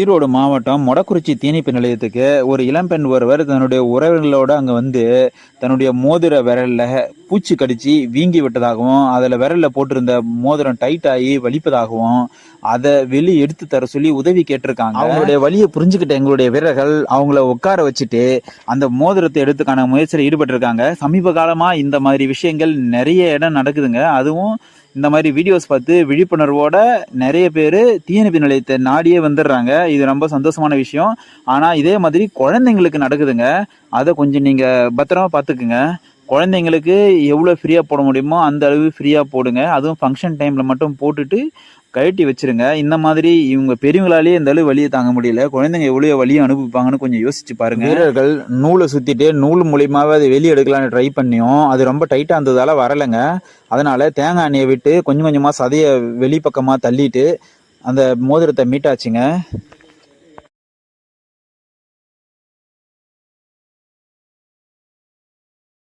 ஈரோடு மாவட்டம் மொடக்குறிச்சி தீனிப்பு நிலையத்துக்கு ஒரு இளம்பெண் ஒருவர் தன்னுடைய உறவினர்களோடு அங்கே வந்து தன்னுடைய மோதிர விரலில் பூச்சி கடிச்சு வீங்கி விட்டதாகவும் அதில் விரலில் போட்டிருந்த மோதிரம் டைட் ஆகி வலிப்பதாகவும் அதை வெளியே எடுத்து தர சொல்லி உதவி கேட்டிருக்காங்க. அவங்களுடைய வழியை புரிஞ்சுக்கிட்ட எங்களுடைய வீரர்கள் அவங்கள உட்கார வச்சுட்டு அந்த மோதிரத்தை எடுத்துக்கான முயற்சியில் ஈடுபட்டிருக்காங்க. சமீப காலமாக இந்த மாதிரி விஷயங்கள் நிறைய இடம் நடக்குதுங்க. அதுவும் இந்த மாதிரி வீடியோஸ் பார்த்து விழிப்புணர்வோட நிறைய பேர் தீயணைப்பு நிலையத்தை நாடியே வந்துடுறாங்க. இது ரொம்ப சந்தோஷமான விஷயம். ஆனால் இதே மாதிரி குழந்தைங்களுக்கு நடக்குதுங்க. அதை கொஞ்சம் நீங்கள் பத்திரமா பார்த்துக்குங்க. குழந்தைங்களுக்கு எவ்வளோ ஃப்ரீயாக போட முடியுமோ அந்த அளவு ஃப்ரீயாக போடுங்க. அதுவும் ஃபங்க்ஷன் டைமில் மட்டும் போட்டுட்டு கழட்டி வச்சிருங்க. இந்த மாதிரி இவங்க பெரியவங்களாலேயே இந்த அளவு வழியை தாங்க முடியல. குழந்தைங்க எவ்வளோ வழியை அனுபவிப்பாங்கன்னு கொஞ்சம் யோசிச்சு பாருங்க. வீரர்கள் நூலை சுற்றிட்டு நூல் மூலியமாகவே அதை வெளியே எடுக்கலான்னு ட்ரை பண்ணியும் அது ரொம்ப டைட்டாக இருந்ததால் வரலைங்க. அதனால் தேங்காய் எண்ணெயை விட்டு கொஞ்சம் கொஞ்சமாக சதையை வெளிப்பக்கமாக தள்ளிட்டு அந்த மோதிரத்தை மீட்டாச்சுங்க.